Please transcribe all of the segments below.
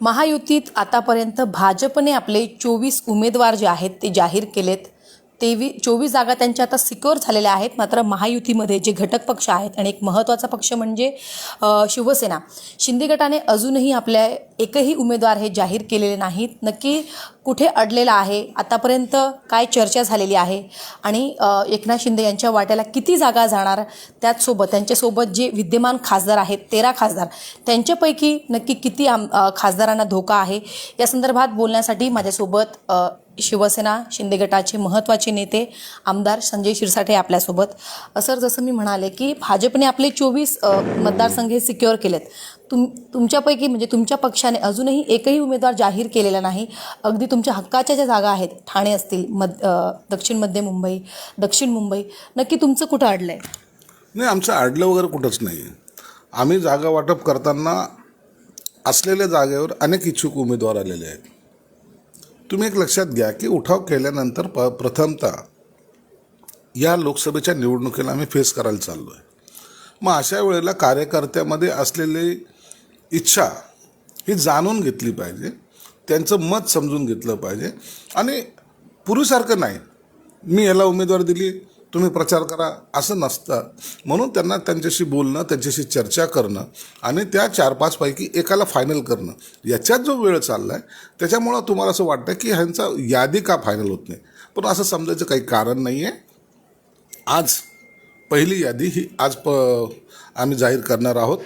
महायुतीत आतापर्यंत भाजपने आपले चोवीस उमेदवार जे आहेत ते जाहीर केलेत. तेवी चोवीस जागा त्यांच्या आता सिक्युअर झालेल्या आहेत. मात्र महायुतीमध्ये जे घटक पक्ष आहेत आणि एक महत्त्वाचा पक्ष म्हणजे शिवसेना. शिंदे गटाने अजूनही आपल्या एकही उमेदवार हे जाहीर केलेले नाहीत. नक्की कुठे अडलेला आहे? आतापर्यंत काय चर्चा झालेली आहे? आणि एकनाथ शिंदे यांच्या वाट्याला किती जागा जाणार? त्याचसोबत त्यांच्यासोबत जे विद्यमान खासदार आहेत तेरा खासदार त्यांच्यापैकी नक्की किती आम खासदारांना धोका आहे? या संदर्भात बोलण्यासाठी माझ्यासोबत शिवसेना शिंदे गटाचे महत्त्वाचे नेते आमदार संजय शिरसाठे आपल्यासोबत. सर जसं मी म्हणाले की भाजपने आपले चोवीस मतदारसंघ हे सिक्युअर केलेत. तुम तुमच्यापैकी म्हणजे तुमच्या पक्षाने अजूनही एकही उमेदवार जाहीर केलेला नाही. अगदी तुमच्या हक्काच्या ज्या जागा आहेत ठाणे असतील मध दक्षिण मध्य मुंबई दक्षिण मुंबई नक्की तुमचं कुठं अडलं आहे नाही आमचं अडलं वगैरे कुठंच नाही. आम्ही जागा वाटप करताना असलेल्या जागेवर अनेक इच्छुक उमेदवार आलेले आहेत. तुम्ही एक लक्षात घ्या की उठाव केल्यानंतर प प्रथमतः या लोकसभेच्या निवडणुकीला आम्ही फेस करायला चाललो आहे मग अशा वेळेला कार्यकर्त्यामध्ये असलेली इच्छा ही जाणून घेतली पाहिजे त्यांचं मत समजून घेतलं पाहिजे. आणि पूर्वीसारखं नाही. मी याला उमेदवार दिली तुम्ही प्रचार करा असं नसतं. म्हणून त्यांना त्यांच्याशी बोलणं त्यांच्याशी चर्चा करणं आणि त्या चार पाचपैकी एकाला फायनल करणं. याच्यात जो वेळ चालला आहे त्याच्यामुळं तुम्हाला असं वाटतं की ह्यांचा यादी का फायनल होत नाही? पण असं समजायचं काही कारण नाही आहे आज पहिली यादी ही आज प आम्ही जाहीर करणार आहोत.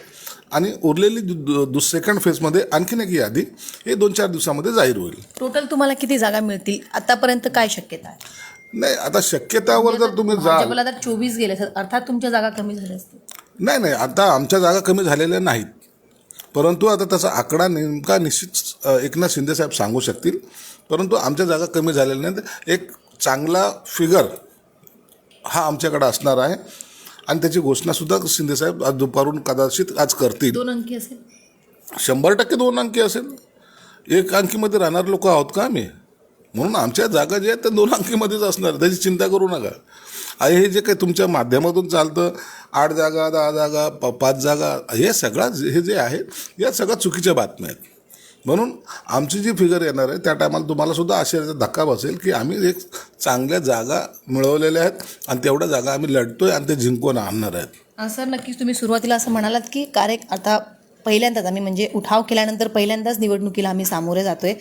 आणि उरलेली दु दु सेकंड फेजमध्ये आणखीन एक यादी हे दोन चार दिवसामध्ये जाहीर होईल. टोटल तुम्हाला किती जागा मिळतील? आतापर्यंत काय शक्यता आहे? नाही आता शक्यतावर जर तुम्ही जाल चोवीस गेले अर्थात तुमच्या जागा कमी झाल्या नाही नाही आता आमच्या जागा कमी झालेल्या नाहीत. परंतु आता त्याचा आकडा नेमका निश्चित एकनाथ शिंदेसाहेब सांगू शकतील. परंतु आमच्या जागा कमी झालेल्या नाहीत. एक चांगला फिगर हा आमच्याकडे असणार आहे. आणि त्याची घोषणासुद्धा शिंदेसाहेब आज दुपारून कदाचित आज करतील. दोन अंकी असेल. शंभर टक्के दोन अंकी असेल. एक अंकीमध्ये राहणार लोक आहोत का आम्ही? म्हणून आमच्या जागा ज्या आहेत त्या दोन अंकीमध्येच असणार त्याची चिंता करू नका. आणि हे जे काही तुमच्या माध्यमातून चालतं आठ जागा दहा जागा प पाच जागा हे सगळ्या हे जे आहे या सगळ्या चुकीच्या बातम्या आहेत. म्हणून आमची जी फिगर येणार आहे त्या टायमाला तुम्हाला सुद्धा आश्चर्याचा धक्का बसेल की आम्ही एक चांगल्या जागा मिळवलेल्या आहेत आणि तेवढ्या जागा आम्ही लढतोय आणि ते जिंकून आणणार आहेत. सर नक्कीच तुम्ही सुरुवातीला असं म्हणालात की कार्य आता पहिल्यांदाच आम्ही म्हणजे उठाव केल्यानंतर पहिल्यांदाच निवडणुकीला आम्ही सामोरे जातो आहे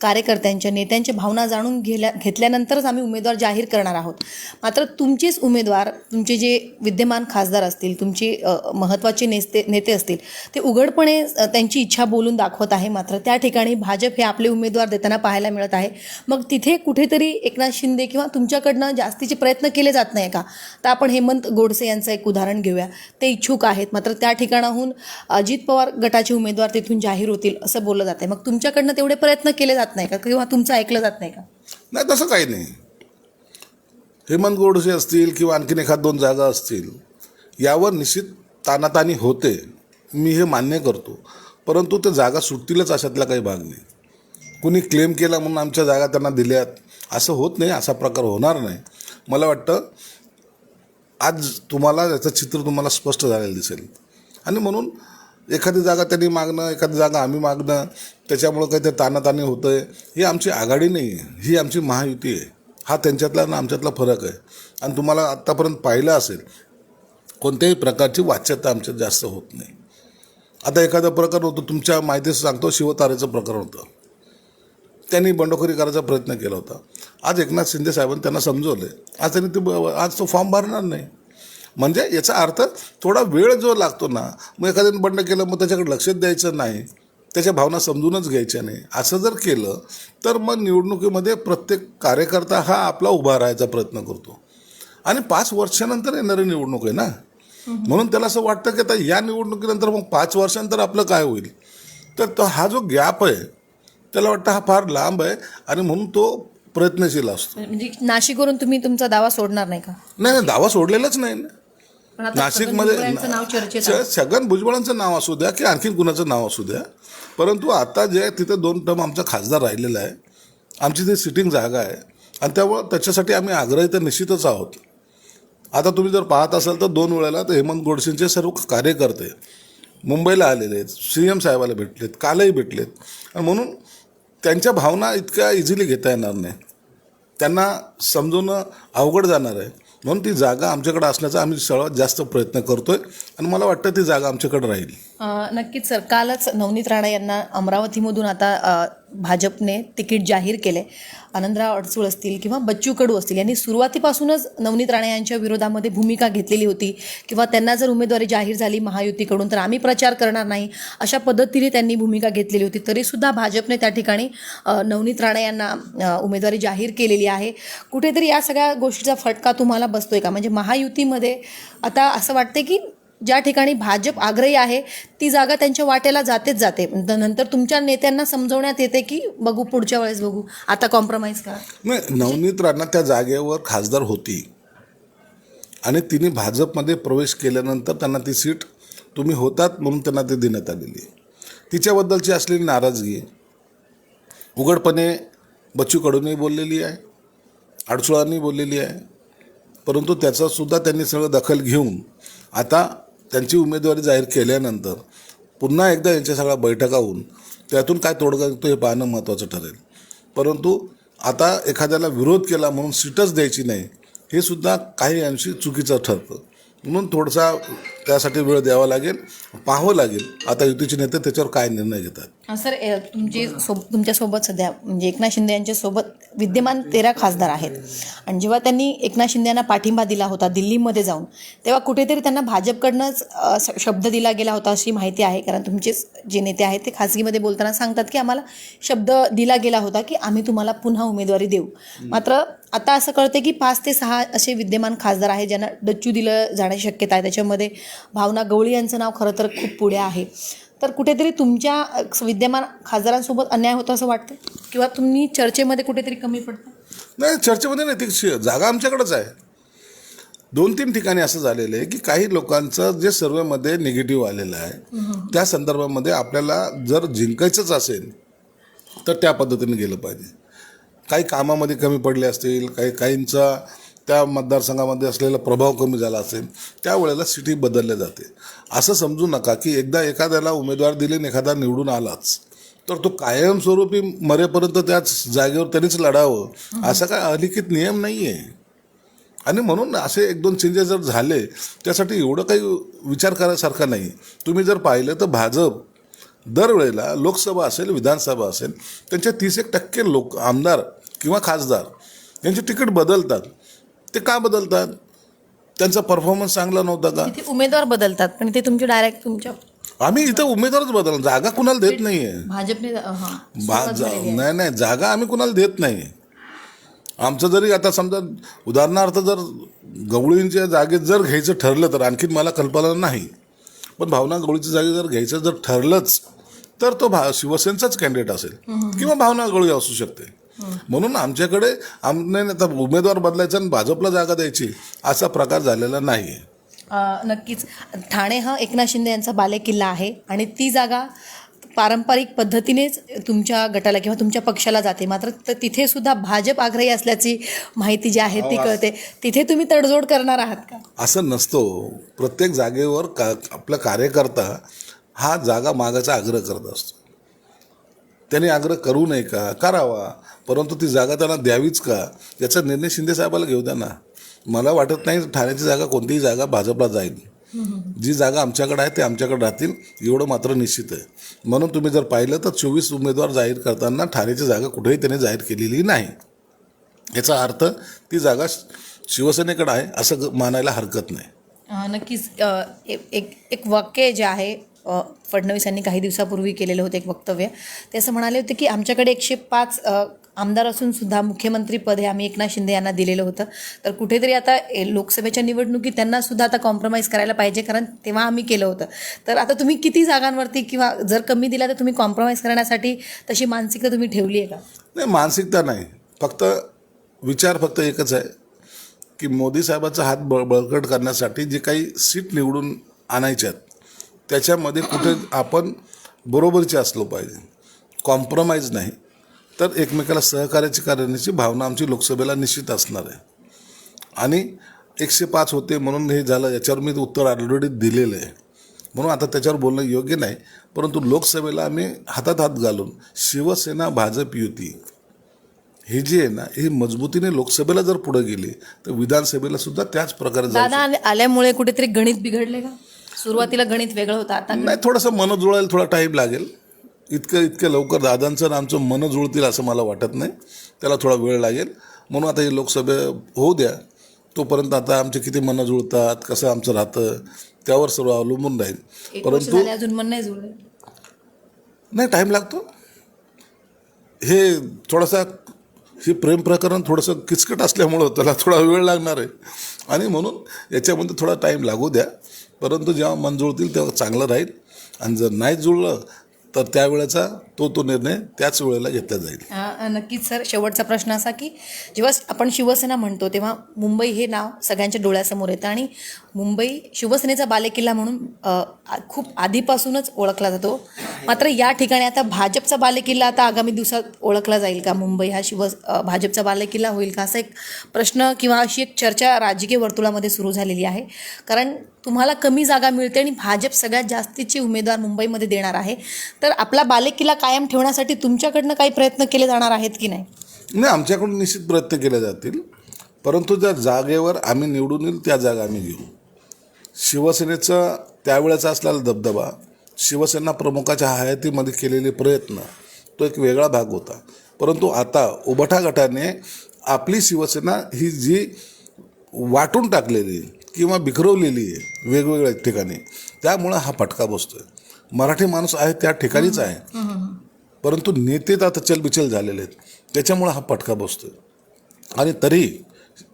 कार्यकर्त्यांच्या नेत्यांच्या भावना जाणून घेल्या घेतल्यानंतरच आम्ही उमेदवार जाहीर करणार आहोत. मात्र तुमचेच उमेदवार तुमचे जे विद्यमान खासदार असतील तुमचे महत्त्वाचे नेते नेते असतील ते उघडपणे त्यांची इच्छा बोलून दाखवत आहे. मात्र त्या ठिकाणी भाजप हे आपले उमेदवार देताना पाहायला मिळत आहे. मग तिथे कुठेतरी एकनाथ शिंदे किंवा तुमच्याकडनं जास्तीचे प्रयत्न केले जात नाही का? तर आपण हेमंत गोडसे यांचं एक उदाहरण घेऊया. ते इच्छुक आहेत. मात्र त्या ठिकाणाहून अजित पवार गटाचे उमेदवार तिथून जाहीर होतील असं बोललं जात आहे मग तुमच्याकडनं तेवढे प्रयत्न केले जात नाही का? किंवा तुमचं ऐकलं जात नाही का? नाही तसं काही नाही. हेमंत गोडसे असतील किंवा आणखीन एखाद दोन जागा असतील यावर निश्चित तानातानी होते. मी हे मान्य करतो. परंतु ते जागा सुटतीलच अशातला काही भाग नाही. कुणी क्लेम केला म्हणून आमच्या जागा त्यांना दिल्यात असं होत नाही असा प्रकार होणार नाही. मला वाटतं आज तुम्हाला याचं चित्र तुम्हाला स्पष्ट झालेलं दिसेल. आणि म्हणून एखादी जागा त्यांनी मागणं एखादी जागा आम्ही मागणं त्याच्यामुळं काही ते तानातानी होतं आहे ही आमची आघाडी नाही आहे ही आमची महायुती आहे. हा त्यांच्यातला आणि आमच्यातला फरक आहे. आणि तुम्हाला आत्तापर्यंत पाहिलं असेल कोणत्याही प्रकारची वाच्यता आमच्यात जास्त होत नाही. आता एखादं प्रकरण होतं तुमच्या माहितीचं सांगतो शिवतारेचं प्रकरण होतं. त्यांनी बंडखोरी करायचा प्रयत्न केला होता. आज एकनाथ शिंदे साहेबांनी त्यांना समजवलं आज त्यांनी ते ब- आज तो फॉर्म भरणार नाही. म्हणजे याचा अर्थ थोडा वेळ जो लागतो ना मग एखाद्याने बंड केलं मग त्याच्याकडे लक्षच द्यायचं नाही त्याच्या भावना समजूनच घ्यायच्या नाही. असं जर केलं तर मग निवडणुकीमध्ये प्रत्येक कार्यकर्ता हा आपला उभा राहायचा प्रयत्न करतो. आणि पाच वर्षानंतर येणारी निवडणूक आहे ना. म्हणून त्याला असं वाटतं की आता या निवडणुकीनंतर मग पाच वर्षानंतर आपलं काय होईल? तर तो हा जो गॅप आहे त्याला वाटतं हा फार लांब आहे आणि म्हणून तो प्रयत्नशील असतो. म्हणजे नाशिकवरून तुम्ही तुमचा दावा सोडणार नाही का? नाही नाही दावा सोडलेलाच नाही ना. पण आता नाशिकमध्ये छगन भुजबळांचं नाव असू द्या की आणखीन कुणाचं नाव असू द्या. परंतु आता जे आहे तिथे दोन टर्म आमचा खासदार राहिलेला आहे. आमची ती सिटिंग जागा आहे. आणि त्यामुळं त्याच्यासाठी आम्ही आग्रही तर निश्चितच आहोत. आता तुम्ही जर पाहत असाल तर दोन वेळेला तर हेमंत गोडसेंचे सर्व कार्यकर्ते मुंबईला आलेले आहेत सी एम साहेबाला भेटलेत कालही भेटलेत. आणि म्हणून त्यांच्या भावना इतक्या इझिली घेता येणार नाही. त्यांना समजवणं अवघड जाणार आहे. म्हणून ती जागा आमच्याकडे असण्याचा आम्ही सर्वात जास्त प्रयत्न करतो आहे आणि मला वाटतं ती जागा आमच्याकडे राहील. नक्कीच सर. कालच नवनीत राणा यांना अमरावतीमधून आता भाजपने तिकीट जाहीर केले. आनंदराव अडसूळ असतील किंवा बच्चू कडू असतील यांनी सुरुवातीपासूनच नवनीत राणा यांच्या विरोधामध्ये भूमिका घेतलेली होती. किंवा त्यांना जर उमेदवारी जाहीर झाली महायुतीकडून तर आम्ही प्रचार करणार नाही. अशा पद्धतीने त्यांनी भूमिका घेतलेली होती. तरीसुद्धा भाजपने त्या ठिकाणी नवनीत राणा यांना उमेदवारी जाहीर केलेली आहे. कुठेतरी या सगळ्या गोष्टीचा फटका तुम्हाला बसतोय का? म्हणजे महायुतीमध्ये आता असं वाटते की ज्या ठिकाणी भाजप आग्रही आहे ती जागा त्यांच्या वाटेला जातेच जाते. नंतर तुमच्या नेत्यांना समजवण्यात येते की बघू पुढच्या वेळेस बघू. आता कॉम्प्रोमाइज करा. नाही नवनीत राणा त्या जागेवर खासदार होती. आणि तिने भाजपमध्ये प्रवेश केल्यानंतर त्यांना ती सीट तुम्ही होतात म्हणून त्यांना ती देण्यात आलेली आहे. तिच्याबद्दलची असलेली नाराजगी उघडपणे बच्चू कडूनही बोललेली आहे. अडचुळांनी बोललेली आहे. परंतु त्याचंसुद्धा त्यांनी सगळं दखल घेऊन आता त्यांची उमेदवारी जाहीर केल्यानंतर पुन्हा एकदा यांच्या सगळ्या बैठका होऊन त्यातून काय तोडगा निघतो हे पाहणं महत्त्वाचं ठरेल. परंतु आता एखाद्याला विरोध केला म्हणून सीटच द्यायची नाही हे सुद्धा काही अंशी चुकीचं ठरतं. म्हणून थोडासा त्यासाठी वेळ द्यावा लागेल पाहावं लागेल. आता युतीचे नेते त्याच्यावर काय निर्णय घेतात? सर अ, तुमचे सोब तुमच्यासोबत सध्या म्हणजे एकनाथ शिंदे यांच्यासोबत विद्यमान तेरा खासदार आहेत. आणि जेव्हा त्यांनी एकनाथ शिंदे यांना पाठिंबा दिला होता दिल्लीमध्ये जाऊन तेव्हा कुठेतरी त्यांना भाजपकडनंच शब्द दिला गेला होता अशी माहिती आहे. कारण तुमचेच जे नेते आहेत ते खासगीमध्ये बोलताना सांगतात की आम्हाला शब्द दिला गेला होता की आम्ही तुम्हाला पुन्हा उमेदवारी देऊ. मात्र आता असं कळतं की पाच ते सहा असे विद्यमान खासदार आहेत ज्यांना डच्चू दिलं जाण्याची शक्यता आहे. त्याच्यामध्ये भावना गवळी यांचं नाव खरं तर खूप पुढे आहे. तर कुठेतरी तुमच्या विद्यमान खासदारांसोबत अन्याय होतो असं वाटतं किंवा तुम्ही चर्चेमध्ये कुठेतरी कमी पडता? नाही चर्चेमध्ये नाही. ती जागा आमच्याकडंच आहे. दोन तीन ठिकाणी असं झालेलं आहे की काही लोकांचं जे सर्वेमध्ये निगेटिव्ह आलेलं आहे त्या संदर्भामध्ये आपल्याला जर जिंकायचंच असेल तर त्या पद्धतीने गेलं पाहिजे. काही कामामध्ये कमी पडले असतील काही काहींचा त्या मतदारसंघामध्ये असलेला प्रभाव कमी झाला असेल त्यावेळेला सिटी बदलल्या जाते. असं समजू नका की एकदा एखाद्याला उमेदवार दिले आणि एखादा निवडून आलाच तर तो कायमस्वरूपी मरेपर्यंत त्याच जागेवर त्यांनीच लढावं असा काय अलिखित नियम नाही आहे आणि म्हणून असे एक दोन चेंजेस जर झाले त्यासाठी एवढं काही विचार करायसारखा नाही. तुम्ही जर पाहिलं तर भाजप दरवेळेला लोकसभा असेल विधानसभा असेल त्यांच्या तीस एक टक्के लोक आमदार किंवा खासदार यांचे तिकीट बदलतात. ते का बदलतात? त्यांचा परफॉर्मन्स चांगला नव्हता का? उमेदवार बदलतात पण ते तुमचे डायरेक्ट तुमच्या आम्ही इथं उमेदवारच बदल जागा कुणाला देत नाही आहे भाजपने हां सुरुवात झालेली आहे. नाही नाही जागा आम्ही कुणाला देत नाही आमचं जरी आता समजा उदाहरणार्थ जर गवळींच्या जागेत जर घ्यायचं ठरलं तर आणखीन मला कल्पना नाही. पण भावना गवळीच्या जागी जर घ्यायचं जर ठरलंच तर तो भा शिवसेनेचाच कॅन्डिडेट असेल. किंवा भावना गवळी असू शकते. म्हणून आमच्याकडे आमने आता उमेदवार बदलायचा आणि भाजपला जागा द्यायची असा प्रकार झालेला नाही नक्कीच. ठाणे हा एकनाथ शिंदे यांचा बालेकिल्ला आहे आणि ती जागा पारंपरिक पद्धतीनेच तुमच्या गटाला किंवा तुमच्या पक्षाला जाते. मात्र तिथे सुद्धा भाजप आग्रही असल्याची माहिती जी आहे ती कळते. तिथे तुम्ही तडजोड करणार आहात का? असं नसतो. प्रत्येक जागेवर का आपला कार्यकर्ता हा जागा मागायचा आग्रह करत असतो. त्याने आग्रह करू नये का? करावा. परंतु ती जागा त्यांना द्यावीच का? याचा निर्णय शिंदे साहेबाला घेऊ द्या ना. मला वाटत नाही ठाण्याची जागा कोणतीही जागा भाजपला जाईल. जी जागा आमच्याकडे आहे ते आमच्याकडे राहतील. एवढं मात्र निश्चित आहे. म्हणून तुम्ही जर पाहिलं तर चोवीस उमेदवार जाहीर करताना ठाण्याची जागा कुठेही त्याने जाहीर केलेली नाही. याचा अर्थ ती जागा शिवसेनेकडे आहे असं मानायला हरकत नाही. नक्कीच. एक एक वाक्य जे आहे फडणवीसांनी फडणवीस यांनी काही दिवसापूर्वी केलेलं होतं एक वक्तव्य. ते असं म्हणाले होते की आमच्याकडे एकशे पाच आमदार असून सुद्धा हे आम्ही एकनाथ शिंदे यांना दिलेलं होतं. तर कुठेतरी आता ए- लोकसभेच्या निवडणुकीत त्यांना सुद्धा आता कॉम्प्रोमाइज करायला पाहिजे कारण तेव्हा आम्ही केलं होतं. तर आता तुम्ही किती जागांवरती किंवा जर कमी दिला तर तुम्ही कॉम्प्रोमाइज करण्यासाठी तशी मानसिकता तुम्ही ठेवली आहे का? नाही मानसिकता नाही. फक्त विचार फक्त एकच आहे की मोदी साहेबाचा हात बळ बळकट करण्यासाठी जे काही सीट निवडून आणायच्या आहेत त्याच्यामध्ये कुठे आपण बरोबरचे असलो पाहिजे. कॉम्प्रोमाइज नाही. तर एकमेकाला सहकार्याची करण्याची भावना आमची लोकसभेला निश्चित असणार आहे. आणि एकशे पाच होते म्हणून हे झालं याच्यावर मी उत्तर ऑलरेडी दिलेलं आहे. म्हणून आता त्याच्यावर बोलणं योग्य नाही परंतु लोकसभेला आम्ही हातात हात घालून शिवसेना भाजप युती ही जी आहे ना ही मजबूतीने लोकसभेला जर पुढे गेली तर विधानसभेला सुद्धा त्याच प्रकारे दादा आल्यामुळे कुठेतरी गणित बिघडले का? सुरुवातीला गणित वेगळं होतं आता नाही थोडंसं मन जुळायला थोडा टाईम लागेल. इतकं इतकं लवकर दादांचं आणि आमचं मन जुळतील असं मला वाटत नाही. त्याला थोडा वेळ लागेल. म्हणून आता ही लोकसभा होऊ द्या. तोपर्यंत आता आमचे किती मनं जुळतात कसं आमचं राहतं त्यावर सर्व अवलंबून राहील. परंतु अजून मन नाही जुळले. नाही टाईम लागतो. हे थोडासा हे प्रेम प्रकरण थोडंसं किचकट असल्यामुळं त्याला थोडा वेळ लागणार आहे. आणि म्हणून याच्यामध्ये थोडा टाईम लागू द्या. परंतु जेव्हा मन जुळतील तेव्हा चांगलं राहील. आणि जर नाही जुळलं तर त्यावेळेचा तो तो निर्णय त्याच वेळेला घेतला जाईल. नक्कीच सर. शेवटचा प्रश्न असा की जेव्हा आपण शिवसेना म्हणतो तेव्हा मुंबई हे नाव सगळ्यांच्या डोळ्यासमोर येतं. आणि मुंबई शिवसेनेचा बालेकिल्ला म्हणून आ- खूप आधीपासूनच ओळखला जातो. मात्र या ठिकाणी आता भाजपचा बालेकिल्ला आता आगामी दिवसात ओळखला जाईल का? मुंबई हा शिव भाजपचा बालेकिल्ला होईल का? असा एक प्रश्न किंवा अशी एक चर्चा राजकीय वर्तुळामध्ये सुरू झालेली आहे. कारण तुम्हाला कमी जागा मिळते आणि भाजप सगळ्यात जास्तीचे उमेदवार मुंबईमध्ये देणार आहे. तर आपला बालेकिल्ला कायम ठेवण्यासाठी तुमच्याकडनं काही प्रयत्न केले जाणार आहेत की नाही? नाही आमच्याकडून निश्चित प्रयत्न केले जातील. परंतु ज्या जागेवर आम्ही निवडून येईल त्या जागा आम्ही घेऊ. शिवसेनेचा त्यावेळेचा असलेला दबदबा शिवसेना प्रमुखाच्या हयातीमध्ये केलेले प्रयत्न तो एक वेगळा भाग होता. परंतु आता उबठा गटाने आपली शिवसेना ही जी वाटून टाकलेली किंवा बिखरवलेली आहे वेगवेगळ्या ठिकाणी त्यामुळं हा फटका बसतोय. मराठी माणूस आहे त्या ठिकाणीच आहे. परंतु नेते तर आता चलबिचल झालेले आहेत. त्याच्यामुळं हा फटका बसतोय. आणि तरी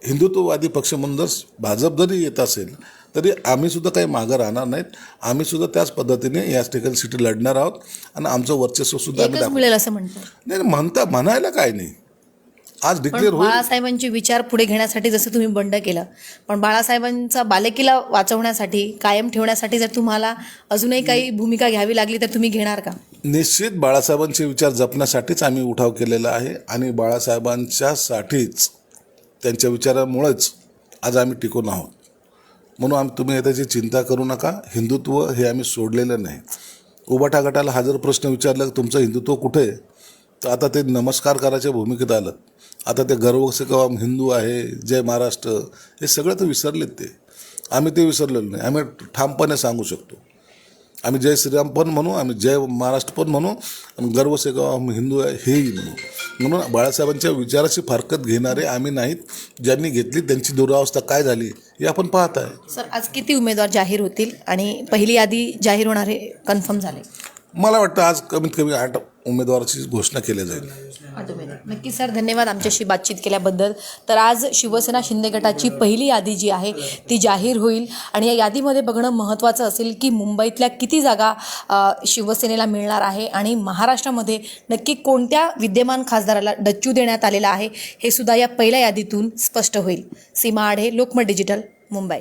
हिंदुत्ववादी पक्ष म्हणून जर भाजप जरी येत असेल तरी आम्ही सुद्धा काही मागं राहणार नाहीत. आम्ही सुद्धा त्याच पद्धतीने याच ठिकाणी सिटी लढणार आहोत आणि आमचं वर्चस्व सुद्धा आम्ही मिळेल असं म्हणतो नाही म्हणता म्हणायला काय नाही. आज डिक्लेअर होईल. बाळासाहेबांचे विचार पुढे घेण्यासाठी जसं तुम्ही बंड केलं पण बाळासाहेबांचा बालेकिल्ला वाचवण्यासाठी कायम ठेवण्यासाठी जर तुम्हाला अजूनही काही भूमिका घ्यावी लागली तर तुम्ही घेणार का? निश्चित बाळासाहेबांचे विचार जपण्यासाठीच आम्ही उठाव केलेला आहे आणि बाळासाहेबांच्यासाठीच त्यांच्या विचारामुळेच आज आम्ही टिकून आहोत. म्हणून आम्ही तुम्ही त्याची चिंता करू नका हिंदुत्व हे आम्ही सोडलेलं नाही. उबाटा गटाला हा जर प्रश्न विचारला की तुमचं हिंदुत्व कुठे? आहे तर आता ते नमस्कार करायच्या भूमिकेत आलं. आता ते गर्व से कवा हिंदू आहे जय महाराष्ट्र हे सगळं तर विसरलेत ते. आम्ही ते विसरलेलो नाही. आम्ही ठामपणे सांगू शकतो. आम्ही जय श्रीराम पण म्हणू आम्ही जय महाराष्ट्र पण म्हणू आणि गर्व सेगाव आम्ही हिंदू आहे हेही म्हणू. म्हणून बाळासाहेबांच्या विचाराची फारकत घेणारे आम्ही नाहीत ज्यांनी घेतली त्यांची दुरावस्था काय झाली हे आपण पाहत आहे. सर आज किती उमेदवार जाहीर होतील? आणि पहिली यादी जाहीर होणारे कन्फर्म झाले. मला वाटतं आज कमीत कमी आठ उमेदवाराची घोषणा केली जाईल. उमेदवार. नक्की सर धन्यवाद आमच्याशी बातचीत केल्याबद्दल. तर आज शिवसेना शिंदे गटाची पहिली यादी जी आहे ती जाहीर होईल. आणि या यादीमध्ये बघणं महत्त्वाचं असेल की मुंबईतल्या किती जागा अ, शिवसेनेला मिळणार आहे आणि महाराष्ट्रामध्ये नक्की कोणत्या विद्यमान खासदाराला डच्चू देण्यात आलेला आहे हे सुद्धा या पहिल्या यादीतून स्पष्ट होईल. सीमा आढे लोकमत डिजिटल मुंबई.